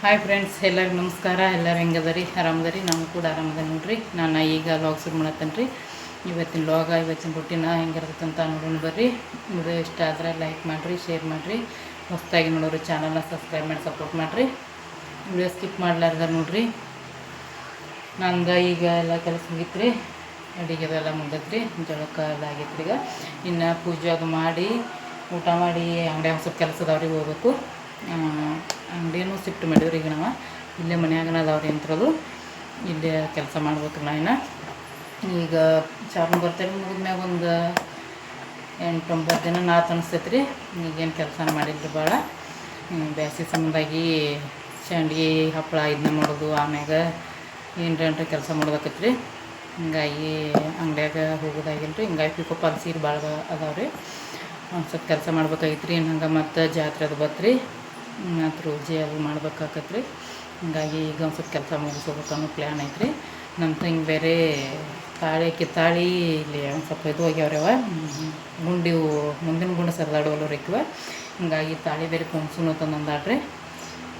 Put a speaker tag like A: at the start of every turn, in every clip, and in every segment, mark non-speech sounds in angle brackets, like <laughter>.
A: Hi friends ಎಲ್ಲರಿಗೂ ನಮಸ್ಕಾರ. ಎಲ್ಲರೂ ಹೆಂಗದರಿ? ಆರಾಮದರಿ? ನಾವು ಕೂಡ ಆರಾಮದ ನೋಡ್ರಿ. ನಾನು ಈಗ ಲಾಗ್ ಶುರು ಮಾಡತ್ತೇನೆ ರೀ ಇವತ್ತಿನ ಲಾಗ ಇವತ್ತಿನ ರೊಟ್ಟಿನ ಹೆಂಗಿರ್ತೈತೆ ನೋಡೋಣ ಬರ್ರಿ. ವಿಡಿಯೋ ಇಷ್ಟ ಆದರೆ ಲೈಕ್ ಮಾಡಿರಿ ಶೇರ್ ಮಾಡಿರಿ. ಹೊಸದಾಗಿ ನೋಡೋರು ಚಾನಲ್ನ ಸಬ್ಸ್ಕ್ರೈಬ್ ಮಾಡಿ ಸಪೋರ್ಟ್ ಮಾಡಿರಿ. ವಿಡಿಯೋ ಸ್ಕಿಪ್ ಮಾಡ್ಲಾರ್ದ ನೋಡ್ರಿ. ನಂದು ಈಗ ಎಲ್ಲ ಕೆಲಸ ರೀ ಅಡುಗೆದೆಲ್ಲ ರೀ ಜಳಕ ಎಲ್ಲ ಆಗೈತ್ರಿ ಈಗ. ಇನ್ನು ಪೂಜೆ ಅದು ಮಾಡಿ, ಊಟ ಮಾಡಿ, ಅಂಗಡಿ ಒಂದು ಸ್ವಲ್ಪ ಕೆಲಸ ಹೋಗ್ಬೇಕು. ಅಂಗಡಿನೂ ಶಿಫ್ಟ್ ಮಾಡೀವ್ರಿ ಈಗ ನಾವು. ಇಲ್ಲೇ ಮನ್ಯಾಗನ ಅದಾವ್ರಿ ಯಂತ್ರದು ಇಲ್ಲೇ ಕೆಲಸ ಮಾಡ್ಬೇಕಲ್ಲ ಇನ್ನು. ಈಗ ಚಾರ್ನ್ ಬರ್ತೇವೆ ಮುಗಿದ್ಮ್ಯಾಗ ಒಂದು ಎಂಟು ಒಂಬತ್ತು ದಿನ ನಾಲ್ಕು ಅನಿಸ್ತೈತೆ ರೀ ಈಗೇನು ಕೆಲಸ ಮಾಡಿದ್ರು ಭಾಳ ಬ್ಯಾಸಿ ಸಂಬಂಧಾಗಿ ಚಂಡಿಗೆ ಹಪ್ಪಳ ಇದನ್ನ ಮಾಡೋದು, ಆಮ್ಯಾಗ ಏನ್ರ ಏನ್ರ ಕೆಲಸ ಮಾಡ್ಬೇಕೈತೆ ರೀ ಹಿಂಗಾಗಿ ಅಂಗಡಿಯಾಗ ಹೋಗೋದಾಗಿಲ್ಲ ರೀ ಹಿಂಗಾಗಿ ಪಿಕೋ ಪಾಲ್ ಸೀರೆ ಭಾಳ ಅದಾವೆ ರೀ ಒಂದು ಸ್ವಲ್ಪ ಕೆಲಸ ಮಾಡ್ಬೇಕಾಗಿತ್ತು ರೀ ಇನ್ನು ಹಂಗೆ ಮತ್ತು ಜಾತ್ರೆ ಅದು ಬತ್ರಿ. ಮತ್ತು ರೋಜಿ ಅದು ಮಾಡ್ಬೇಕಾಕತ್ತೆ ರೀ ಹಿಂಗಾಗಿ ಈಗ ಒಂದು ಸ್ವಲ್ಪ ಕೆಲಸ ಮುಗಿಸ್ಕೋಬೇಕು ಅನ್ನೋ ಪ್ಲ್ಯಾನ್ ಐತ್ರಿ. ನಮ್ಮ ತಂಗಿ ಬೇರೆ ತಾಳಿ, ಕಿತ್ತಾಳಿ ಇಲ್ಲಿ ಒಂದು ಸ್ವಲ್ಪ ಇದು ಹೋಗ್ಯಾವ್ರವ. ಗುಂಡಿ ಮುಂದಿನ ಗುಂಡು ಸರಿದಾಡೋಲ್ಲ ರೀ ಹಿಂಗಾಗಿ ತಾಳಿ ಬೇರೆ ಕುಂಸುನು ತಂದಾಡ್ರಿ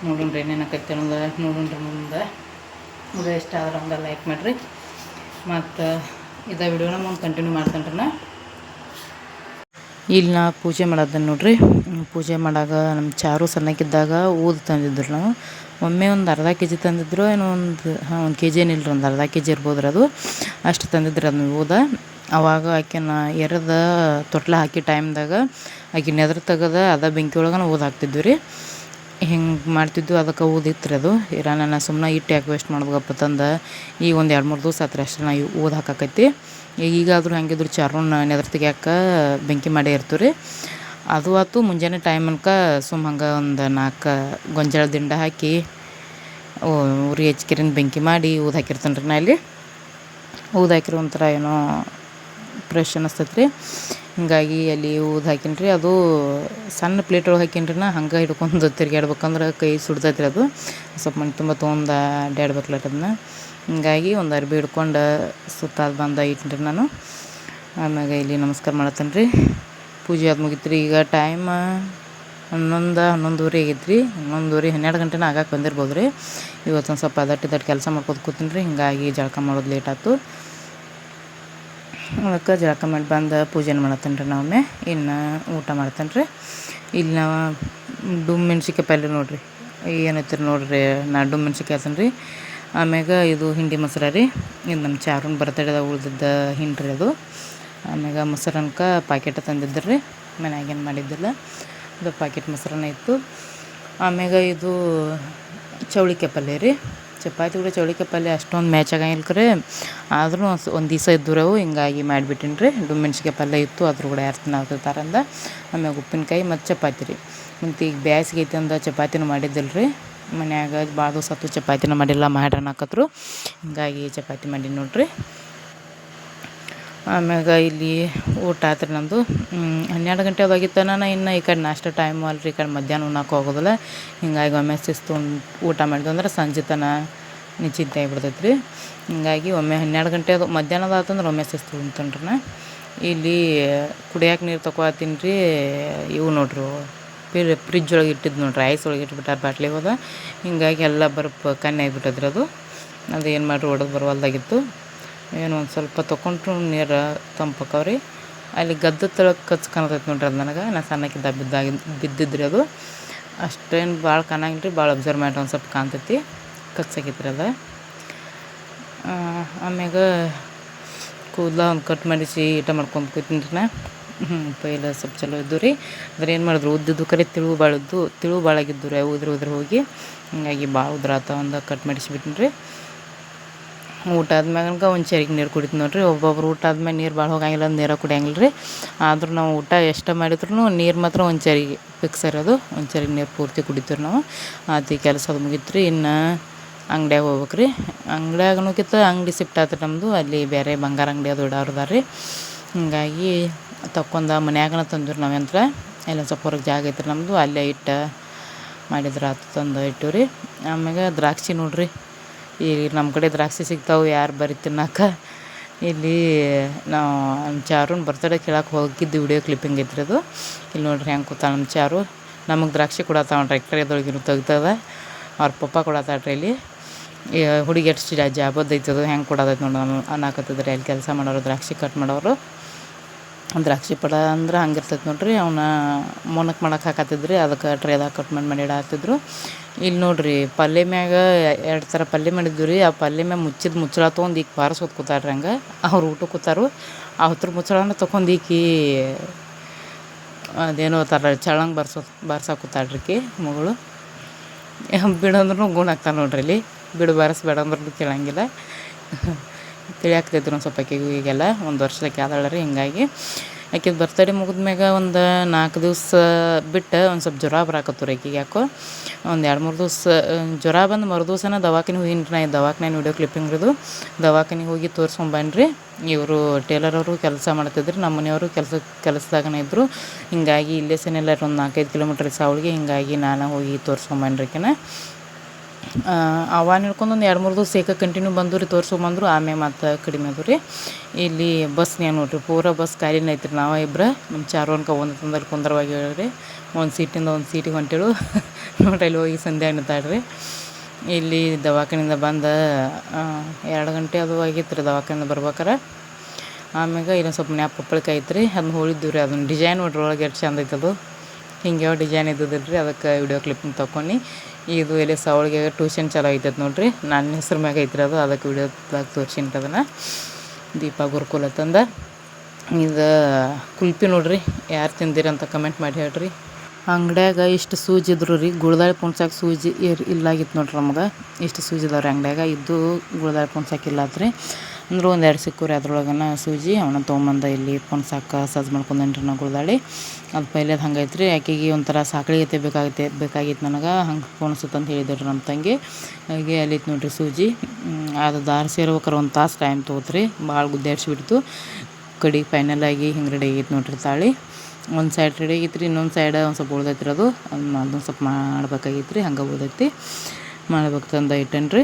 A: ನೋಡೋಣ ರೀ ಏನೇನಕೈತೆ ಅನ್ನೋದು ನೋಡೋಣ ರೀ ಮುಂದೆ ಇಷ್ಟ ಆದ್ರೆ ಹಂಗೆ ಲೈಕ್ ಮಾಡಿರಿ. ಮತ್ತು ಇದ ವಿಡಿಯೋನ ಮುಂದೆ ಕಂಟಿನ್ಯೂ ಮಾಡ್ತಾನೆ ನಾ. ಇಲ್ಲಿ ನಾ ಪೂಜೆ ಮಾಡೋದನ್ನ ನೋಡ್ರಿ. ಪೂಜೆ ಮಾಡಾಗ ನಮ್ಮ ಚಾರು ಸಣ್ಣಕ್ಕಿದ್ದಾಗ ಊದು ತಂದಿದ್ರು ನಾವು. ಒಮ್ಮೆ ಒಂದು ಅರ್ಧ ಕೆ ಜಿ ತಂದಿದ್ರು, ಏನೋ ಒಂದು, ಹಾಂ, ಒಂದು ಕೆ ಜಿ ಏನಿಲ್ಲ ಒಂದು ಅರ್ಧ ಕೆ ಜಿ ಇರ್ಬೋದು ರೀ ಅದು. ಅಷ್ಟು ತಂದಿದ್ರು ಅದನ್ನ ಊದ. ಅವಾಗ ಆಕೆನ ಎರದ ತೊಟ್ಲ ಹಾಕಿ ಟೈಮ್ದಾಗ ಆಕೆ ನೆದ್ರ ತೆಗೆದ, ಅದ ಬೆಂಕಿ ಒಳಗೆ ಊದು ಹಾಕ್ತಿದ್ವಿ ರೀ. ಹಿಂಗೆ ಮಾಡ್ತಿದ್ವು, ಅದಕ್ಕೆ ಊದಿತ್ತು ರೀ ಅದು. ಇರ ನಾನು ಸುಮ್ಮನೆ ಇಟ್ಟು ಯಾಕೆ ವೇಸ್ಟ್ ಮಾಡ್ಬೇಕಪ್ಪ ತಂದು. ಈಗ ಒಂದು ಎರಡು ಮೂರು ದಿವಸ ಆತ್ರಿ ಅಷ್ಟೇ ನಾ ಊದು ಹಾಕಾಕೈತಿ ಈಗಾದರೂ ಹಂಗಿದ್ರು ಚಾರ್ನ ನೆದ್ರ ತೆಗಿಯಾಕ ಬೆಂಕಿ ಮಾಡೇ ಇರ್ತೀವಿ ರೀ ಅದು ಆತು ಮುಂಜಾನೆ ಟೈಮ್ ಅನ್ಕ ಸುಮ್ಮ ಹಂಗೆ ಒಂದು ನಾಲ್ಕು ಗೊಂಜಾಳ ದಿಂಡ ಹಾಕಿ ಉರಿ ಹೆಚ್ಕಿರಿನ ಬೆಂಕಿ ಮಾಡಿ ಊದು ಹಾಕಿರ್ತೇನೆ ರೀ ನಾ ಇಲ್ಲಿ. ಊದು ಹಾಕಿರೋ ಒಂಥರ ಏನೋ ಫ್ರೆಶ್ ಅನ್ನಿಸ್ತೈತೆ ರೀ ಹಿಂಗಾಗಿ ಅಲ್ಲಿ ಊದ್ ಹಾಕಿನ್ರಿ. ಅದು ಸಣ್ಣ ಪ್ಲೇಟ್ ಒಳಗೆ ಹಾಕಿನ್ರಿ ನಾ. ಹಂಗೆ ಹಿಡ್ಕೊಂಡು ತಿರ್ಗಾಡ್ಬೇಕಂದ್ರೆ ಕೈ ಸುಡ್ತೈತೆ ರೀ ಅದು. ಸ್ವಲ್ಪ ಮನೆ ತುಂಬ ತೊಗೊಂಡು ಅಡ್ಡಾಡ್ಬೇಕಲ್ಲ ಅದನ್ನ ಹಿಂಗಾಗಿ ಒಂದು ಅರ್ಬಿ ಹಿಡ್ಕೊಂಡು ಸುತ್ತಾದ ಬಂದ ಇಟ್ಟಿನಿ ರೀ ನಾನು. ಆಮ್ಯಾಗ ಇಲ್ಲಿ ನಮಸ್ಕಾರ ಮಾಡತ್ತೇನೆ ರೀ. ಪೂಜೆ ಅದು ಮುಗಿತ್ರಿ. ರೀ ಈಗ ಟೈಮ್ ಹನ್ನೊಂದು, ಹನ್ನೊಂದುವರೆ ಆಗೈತೆ ರೀ ಹನ್ನೊಂದುವರೆ, ಹನ್ನೆರಡು ಗಂಟೆನ ಆಗಕ್ಕೆ ಬಂದಿರ್ಬೋದು ರೀ ಇವತ್ತೊಂದು ಸ್ವಲ್ಪ ಅದಟ್ಟು ಇದಟ್ಟು ಕೆಲಸ ಮಾಡ್ಕೊತ ಕೂತೀನಿ ರೀ ಹಿಂಗಾಗಿ ಜಳಕ ಮಾಡೋದು ಲೇಟ್ ಆಯ್ತು ಅದಕ್ಕೆ ಜಳಕ ಮಾಡಿ ಬಂದು ಪೂಜೆನ ಮಾಡತ್ತೇನೆ ರೀ ನಾವೊಮ್ಮೆ ಇನ್ನು ಊಟ ಮಾಡ್ತೇನೆ ರೀ ಇಲ್ಲಿ ನಾವು ಡುಮ್ ಮೆಣ್ಸಿಕಾಯಿ ಪಲ್ಯ ನೋಡಿರಿ. ಏನೈತ್ರಿ ನೋಡ್ರಿ, ನಾ ಡುಮ್ ಮೆಣ್ಸಿಕಾಯಿ ಹಾಕ್ತೇನೆ ರೀ ಆಮ್ಯಾಗ ಇದು ಹಿಂಡಿ ಮೊಸರ ರೀ. ಇದು ನಮ್ಮ ಚಾರುನ್ ಬರ್ತಡೇದಾಗ ಉಳ್ದಿದ್ದ ಹಿಂಡಿ ರೀ ಅದು. ಆಮ್ಯಾಗ ಮೊಸರನ್ಕ ಪಾಕೆಟ್ ತಂದಿದ್ದರು ರೀ ಮನ್ಯಾಗೇನು ಮಾಡಿದ್ದಿಲ್ಲ. ಅದು ಪಾಕೆಟ್ ಮೊಸರನ್ನ ಇತ್ತು. ಆಮ್ಯಾಗ ಇದು ಚೌಳಿಕಾಯಿ ಪಲ್ಯ ರೀ. ಚಪಾತಿ ಕೂಡ ಚೌಳಿಕಾಯಿ ಪಲ್ಯ ಅಷ್ಟೊಂದು ಮ್ಯಾಚ್ ಆಗಂಗಿಲ್ಲ ಕರೆ. ಆದರೂ ಒಂದು ದಿವಸ ಇದ್ದವು ಹಿಂಗಾಗಿ ಮಾಡಿಬಿಟ್ಟಿನಿ ರೀ. ಮೆಣ್ಸಿಕಾಯಿ ಪಲ್ಯ ಇತ್ತು ಅದ್ರ ಕೂಡ ಯಾರು ತಿನ್ನಾಕತ್ತಾರಂದ ಆಮ್ಯಾಗ ಉಪ್ಪಿನಕಾಯಿ ಮತ್ತು ಚಪಾತಿ ರೀ. ಮತ್ತು ಈಗ ಬ್ಯಾಸಿಗೆ ಐತೆ ಅಂದ ಚಪಾತಿನೂ ಮಾಡಿದ್ದಿಲ್ಲ ರೀ. ಮನ್ಯಾಗ ಭಾಳ ದಿವಸ ಆತು ಚಪಾತಿನ ಮಾಡಿಲ್ಲ ಮಾಡ್ರನ್ನ ಹಾಕತ್ರು. ಹಿಂಗಾಗಿ ಚಪಾತಿ ಮಾಡಿ ನೋಡ್ರಿ. ಆಮ್ಯಾಗ ಇಲ್ಲಿ ಊಟ ಆತ್ರಿ ನಮ್ಮದು ಹನ್ನೆರಡು ಗಂಟೆ ಅದಾಗಿತ್ತು ನಾನು ಇನ್ನು ಈ ಕಡೆ ನಾಷ್ಟ ಟೈಮು ಅಲ್ರಿ, ಈ ಕಡೆ ಮಧ್ಯಾಹ್ನ ಉಣ್ಣಕ್ಕೆ ಹೋಗೋದಿಲ್ಲ. ಹಿಂಗಾಗಿ ಒಮ್ಮೆ ಶಿಸ್ತು ಊಟ ಮಾಡಿದ್ವಿ ಅಂದ್ರೆ ಸಂಜೆ ತನ ನಿಶ್ಚಿಂತೆ ಆಗಿಬಿಡ್ತೈತೆ ರೀ ಹಿಂಗಾಗಿ ಒಮ್ಮೆ ಹನ್ನೆರಡು ಗಂಟೆ ಅದು ಮಧ್ಯಾಹ್ನದ ಆತಂದ್ರೆ ಒಮ್ಮೆ ಶಿಸ್ತು ಉಣ್ತೇನೆ ನಾ. ಇಲ್ಲಿ ಕುಡಿಯೋಕೆ ನೀರು ತಗೋತೀನಿ ರೀ ಇವು ನೋಡ್ರಿ, ಫ್ರಿ ಫ್ರಿಜ್ ಒಳಗೆ ಇಟ್ಟಿದ್ದು ನೋಡ್ರಿ ಐಸ್ ಒಳಗೆ ಇಟ್ಬಿಟ್ಟಾರೆ ಬಾಟ್ಲಿಗೆ ಹೋದ. ಹಿಂಗಾಗಿ ಎಲ್ಲ ಬರ್ಪ ಕಣ್ಣೆ ಆಗಿಬಿಟ್ಟದ್ರಿ ಅದು. ಅದು ಏನು ಮಾಡ್ರಿ ಹೊಡೆದು ಬರವಲ್ದಾಗಿತ್ತು. ಏನು ಒಂದು ಸ್ವಲ್ಪ ತೊಗೊಂಡ್ರು ನೀರು ತಂಪಕ್ಕವ್ರಿ ಅಲ್ಲಿ ಗದ್ದ ತಳಕ್ಕೆ ಕಚ್ ಕಾಣತೈತೆ ನೋಡ್ರಿ ಅದು ನನಗೆ. ನಾನು ಸಣ್ಣಕ್ಕಿದ್ದ ಬಿದ್ದಾಗಿ, ಬಿದ್ದಿದ್ರಿ ಅದು. ಅಷ್ಟೇನು ಭಾಳ ಕಾಣಂಗಿಲ್ಲ ರೀ ಭಾಳ ಅಬ್ಸರ್ವ್ ಮಾಡಿ ಒಂದು ಸ್ವಲ್ಪ ಕಾಣ್ತೈತಿ. ಕಚ್ಚಾಕೈತ್ರಿ ಅದು. ಆಮ್ಯಾಗ ಕೂದಲ ಒಂದು ಕಟ್ ಮಾಡಿಸಿ ಈಟ ಮಾಡ್ಕೊಂಡು ಕೂತೀನಿ ರೀ ನಾ ಪೈಲ ಸ್ವಲ್ಪ ಚಲೋ ಇದ್ದು ರೀ. ಅಂದ್ರೆ ಏನು ಮಾಡಿದ್ರು, ಉದ್ದಿದ್ದು ಕರೆ ತಿಳು ಭಾಳ ಇದ್ದು ತಿಳು ಭಾಳ ಆಗಿದ್ದು ರೀ ಉದ್ರ ಉದ್ರ ಹೋಗಿ. ಹೀಗಾಗಿ ಭಾಳ ಉದ್ರ ಆತ ಒಂದು ಕಟ್ ಮಾಡಿಸ್ಬಿಟ್ಟಿನಿ ರೀ ಊಟ ಆದ್ಮ್ಯಾಗ ಒಂದು ಚರಿಗೆ ನೀರು ಕುಡಿತೀವಿ ನೋಡ್ರಿ. ಒಬ್ಬೊಬ್ರು ಊಟ ಆದ್ಮೇಲೆ ನೀರು ಭಾಳ ಹೋಗಂಗಿಲ್ಲ ನೀರು ಕುಡಿಯಂಗಿಲ್ಲ ರೀ ಆದ್ರೂ ನಾವು ಊಟ ಎಷ್ಟು ಮಾಡಿದ್ರು ನೀರು ಮಾತ್ರ ಒಂದು ಚರಿಗೆ ಫಿಕ್ಸ್ ಇರೋದು ಒಂದು ಚರಿಗೆ ನೀರು ಪೂರ್ತಿ ಕುಡಿತೀವಿ ನಾವು. ಆತು ಕೆಲಸ ಅದು ಮುಗೀತು ರೀ ಇನ್ನು ಅಂಗಡಿಯಾಗ ಹೋಗ್ಬೇಕು ರೀ ಅಂಗಡಿಯಾಗನೂಕಿಂತ ಅಂಗಡಿ ಸಿಫ್ಟ್ ಆತ ನಮ್ಮದು ಅಲ್ಲಿ ಬೇರೆ ಬಂಗಾರ ಅಂಗಡಿ ಅದು ಇಡೋರ್ದಾರ ರೀ ಹಿಂಗಾಗಿ ತಕ್ಕೊಂಡ ಮನ್ಯಾಗನ ತಂದಿರಿ ನಾವು ಯಂತ್ರ. ಎಲ್ಲ ಸ್ವಲ್ಪ ಹೊರಗೆ ಜಾಗ ಐತ್ರಿ ನಮ್ಮದು ಅಲ್ಲೇ ಇಟ್ಟು ಮಾಡಿದ್ರೆ ಆತು ತಂದು ಇಟ್ಟು ರೀ ಆಮ್ಯಾಗ ದ್ರಾಕ್ಷಿ ನೋಡ್ರಿ. ಈ ನಮ್ಮ ಕಡೆ ದ್ರಾಕ್ಷಿ ಸಿಗ್ತಾವೆ, ಯಾರು ಬರಿ ತಿನ್ನಕ್ಕೆ. ಇಲ್ಲಿ ನಾವು ನಮ್ಮ ಚಾರುನ ಬರ್ತಡೇ ಕೇಳಕ್ಕೆ ಹೋಗಿದ್ದು ವಿಡಿಯೋ ಕ್ಲಿಪ್ಪಿಂಗ್ ಐತ್ರಿ ಅದು ಇಲ್ಲಿ ನೋಡ್ರಿ ಹೆಂಗೆ ಕೂತ ನಮ್ಮ ಚಾರು. ನಮಗೆ ದ್ರಾಕ್ಷಿ ಕೊಡತ್ತಾವ ಟ್ರ್ಯಾಕ್ಟರ್ ಎದೊಳಗಿರು ತೆಗ್ತದ ಅವ್ರ ಪಪ್ಪ ಕೊಡತ್ತಾಳ್ರಿ ಇಲ್ಲಿ. ಹುಡುಗಿ ಎಷ್ಟು ಜಾಬದ್ದು ಐತದು ಹೆಂಗೆ ಕೊಡೋದೈತೆ ನೋಡಿ ನಾನು ಅನ್ನಕತ್ತಿದ್ರಿ. ಅಲ್ಲಿ ಕೆಲಸ ಮಾಡೋರು, ದ್ರಾಕ್ಷಿ ಕಟ್ ಮಾಡೋರು. ದ್ರಾಕ್ಷಿ ಪಡ ಅಂದ್ರೆ ಹಂಗಿರ್ತೈತೆ ನೋಡ್ರಿ ಅವನ್ನ ಮೊನಕ್ ಮಾಡಕ್ಕೆ ಹಾಕತ್ತಿದ್ರಿ, ಅದಕ್ಕೆ ಟ್ರೇದಾಗ ಕಟ್ ಮಾಡಿ ಮಾಡಿ ಇಡಾಕ್ತಿದ್ರು ಇಲ್ಲಿ ನೋಡ್ರಿ ಪಲ್ಯ ಮ್ಯಾಗ ಎರಡು ಥರ ಪಲ್ಯ ಮಾಡಿದ್ವಿ ರೀ ಆ ಪಲ್ಯ ಮ್ಯಾಗ ಮುಚ್ಚಿದ ಮುಚ್ಚಳ ತೊಗೊಂಡು ಈಗ ಬಾರಿಸ್ಕೊತ ಕೂತಾರ್ರಿ ಹಂಗೆ, ಅವ್ರು ಊಟ ಕೂತಾರು. ಆ ಹತ್ರ ಮುಚ್ಚಳನ ತೊಗೊಂಡು ಈಕಿ ಅದೇನೋ ಥರ ಚಳಂಗೆ ಬರ್ಸೋ ಆಕಿ ಮಗಳು. ಬಿಡಂದ್ರೂ ಗುಣ ಆಗ್ತಾನೆ ನೋಡ್ರಿ ಇಲ್ಲಿ, ಬಿಡು ಬಾರಿಸ್ಬೇಡ ಅಂದ್ರೂ ಕೇಳಂಗಿಲ್ಲ. ತಿಳಿಯಾಕ್ತೈತ್ರಿ ಒಂದು ಸ್ವಲ್ಪ ಆಕೆಗೂ ಈಗೆಲ್ಲ ಒಂದು ವರ್ಷಕ್ಕೆ ಆದಳ ರೀ ಹಿಂಗಾಗಿ ಬರ್ತಡೆ ಬರ್ತಡೇ ಮುಗಿದ್ಮ್ಯಾಗ ಒಂದು ನಾಲ್ಕು ದಿವಸ ಬಿಟ್ಟು ಒಂದು ಸ್ವಲ್ಪ ಜ್ವರ ಬರಾಕತ್ತು ರೀ ಆಕೆಗೆ ಯಾಕೋ. ಒಂದು ಎರಡು ಮೂರು ದಿವಸ ಜ್ವರ ಬಂದು ಮರು ದಿವಸನ ದವಾಖಾನೆ ಹೋಗಿನಿ ನಾ ದವಾಖಾನೆ ವಿಡಿಯೋ ಕ್ಲಿಪ್ಪಿಂಗ್ ಇರೋದು ದವಾಖಾನೆಗೆ ಹೋಗಿ ತೋರಿಸ್ಕೊಂಬನ್ರಿ ಇವರು ಟೇಲರ್ ಅವರು ಕೆಲಸ ಮಾಡ್ತಿದ್ರು ನಮ್ಮ ಮನೆಯವರು ಕೆಲಸ, ಕೆಲಸದಾಗನೇ ಇದ್ದರು ಹಿಂಗಾಗಿ ಇಲ್ಲೇ ಸನೆಲ್ಲ ಒಂದು ನಾಲ್ಕೈದು ಕಿಲೋಮೀಟ್ರ್ ಸಾವಳಿಗೆ, ಹಿಂಗಾಗಿ ನಾನು ಹೋಗಿ ತೋರಿಸ್ಕೊಂಬನ್ರಿಕೆನ ಹಿಡ್ಕೊಂಡು ಒಂದು ಎರಡು ಮೂರು ದಿವಸ ಏಕ ಕಂಟಿನ್ಯೂ ಬಂದು ರೀ ತೋರ್ಸ್ಕೊಂಬಂದ್ರು ಆಮೇಲೆ ಮತ್ತು ಕಡಿಮೆ ಅದು ರೀ. ಇಲ್ಲಿ ಬಸ್ನ್ಯಾಗ ನೋಡಿರಿ, ಪೂರ ಬಸ್ ಖಾಲಿನ ಐತ್ರಿ ನಾವು ಇಬ್ಬರು ನಮ್ಮ ಚಾರು ಅನ್ಕ ಒಂದು ತಂದಲ್ಲಿ ಕುಂದರವಾಗಿ ಹೇಳ್ರಿ ಒಂದು ಸೀಟಿಂದ ಒಂದು ಸೀಟಿಗೆ ಹೊಂಟೇಳು. <laughs> ನೋಡ್ರಿ ಅಲ್ಲಿ ಹೋಗಿ ಸಂಧ್ಯಾ ಅನ್ನತಾಳ್ರಿ ಇಲ್ಲಿ ದವಾಖಾನಿಂದ ಬಂದು ಎರಡು ಗಂಟೆ ಅದು ಆಗಿತ್ತು ರೀ ದವಾಖಾನಿಂದ ಬರ್ಬೇಕಾರೆ. ಆಮ್ಯಾಗ ಇನ್ನೊಂದು ಸ್ವಲ್ಪ ನ್ಯಾಪ್ ಪಪ್ಪಳಿಕಾಯಿ ಐತ್ರಿ. ಅದನ್ನ ಹೋಳಿದ್ದೀವಿ ರೀ, ಅದನ್ನ ಡಿಸೈನ್ ನೋಡ್ರಿ, ಒಳಗೆ ಎಷ್ಟು ಚಂದ ಐತದು ಹಿಂಗೆ ಯಾವ ಡಿಸೈನ್ ಇದ್ದದಿಲ್ಲ ರೀ ಅದಕ್ಕೆ ವಿಡಿಯೋ ಕ್ಲಿಪ್ಪಿಂಗ್ ತೊಗೊಂಡು ಇದು ಎಲ್ಲಿ ಸವಳಿಗೆ ಟ್ಯೂಷನ್ ಚಲೋ ಐತೈತೆ ನೋಡ್ರಿ. ನನ್ನ ಹೆಸ್ರು ಮ್ಯಾಗ ಐತ್ರಿ ಅದು, ಅದಕ್ಕೆ ವಿಡಿಯೋದಾಗ ಅದನ್ನು. ದೀಪ ಗುರುಕುಲ ತಂದ. ಇದು ಕುಲ್ಪಿ ನೋಡ್ರಿ, ಯಾರು ತಿಂದಿರಿ ಅಂತ ಕಮೆಂಟ್ ಮಾಡಿ ಹೇಳ್ರಿ. ಅಂಗಡ್ಯಾಗ ಇಷ್ಟು ಸೂಜಿ ಇದ್ರು ರೀ, ಗುಳ್ದಾಳಿ ಪುಣ್ಸಾಕ ಸೂಜಿ ಇರ್ ಇಲ್ಲಾಗಿತ್ತು ನೋಡ್ರಿ ನಮ್ಗೆ. ಇಷ್ಟು ಸೂಜಿ ಇದಾವ್ರಿ ಅಂಗಡ್ಯಾಗ, ಇದ್ದು ಗುಳ್ದಾಳಿ ಪುಣ್ಸಾಕ ಇಲ್ಲಾತ್ರಿ. ಅಂದ್ರೆ ಒಂದು ಎರಡು ಸಿಕ್ಕೂರಿ ಅದ್ರೊಳಗನ ಸೂಜಿ, ಅವನ ತೊಗೊಂಬಂದ ಇಲ್ಲಿ ಪುಣ್ಸಾಕ ಸಜ್ಜು ಮಾಡ್ಕೊಂಡೇನ್ರಿ ನಾ ಗುಳ್ದಾಳಿ. ಅದು ಪೈಲೇದು ಹಂಗೈತೆ ರೀ ಆಕೆಗೆ ಒಂಥರ ಸಾಕಳಿ ಐತೆ ಬೇಕಾಗೈತೆ ಬೇಕಾಗಿತ್ತು ನನಗೆ, ಹಂಗೆ ಅಂತ ಹೇಳಿದ್ರು ನಮ್ಮ ತಂಗಿ. ಹಾಗೆ ಅಲ್ಲಿತ್ತು ನೋಡ್ರಿ ಸೂಜಿ. ಅದು ದಾರಿ ಸೇರ್ಬೇಕಾರೆ ಒಂದು ತಾಸು ಟೈಮ್ ತೊಗೋತ್ರಿ ಭಾಳ ಗುದ್ದಾಡ್ಸಿಬಿಡ್ತು ಕಡೆಗೆ ಫೈನಲಾಗಿ ಹಿಂಗೆ ರೆಡಿ ಆಗೈತೆ ನೋಡ್ರಿ ತಾಳಿ. ಒಂದು ಸೈಡ್ ರೆಡಿ ಆಗಿತ್ತು ರೀ ಇನ್ನೊಂದು ಸೈಡ್ ಒಂದು ಸ್ವಲ್ಪ ಅದು. ಅದೊಂದು ಸ್ವಲ್ಪ ಮಾಡ್ಬೇಕಾಗಿತ್ತು ರೀ ಹಂಗೆ ಉಳ್ದೈತಿ. ಮಾಡ್ಬೇಕು ತಂದು ಇಟ್ಟೇನ್ರಿ.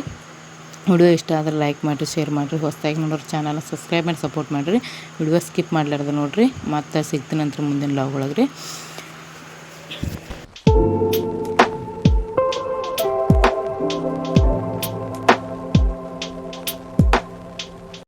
A: ವಿಡಿಯೋ ಇಷ್ಟ ಆದರೆ ಲೈಕ್ ಮಾಡಿರಿ ಶೇರ್ ಮಾಡಿರಿ, ಹೊಸದಾಗಿ ನೋಡೋರು ಚಾನಲ್ನ ಸಬ್ಸ್ಕ್ರೈಬ್ ಮಾಡಿ ಸಪೋರ್ಟ್ ಮಾಡಿರಿ. ವಿಡಿಯೋ ಸ್ಕಿಪ್ ಮಾಡಲಾರ್ದು ನೋಡಿರಿ, ಮತ್ತೆ ಸಿಗ್ತೀನಿ ನಂತರ ಮುಂದಿನ ಲಾಗ್ ಒಳಗೆ ರೀ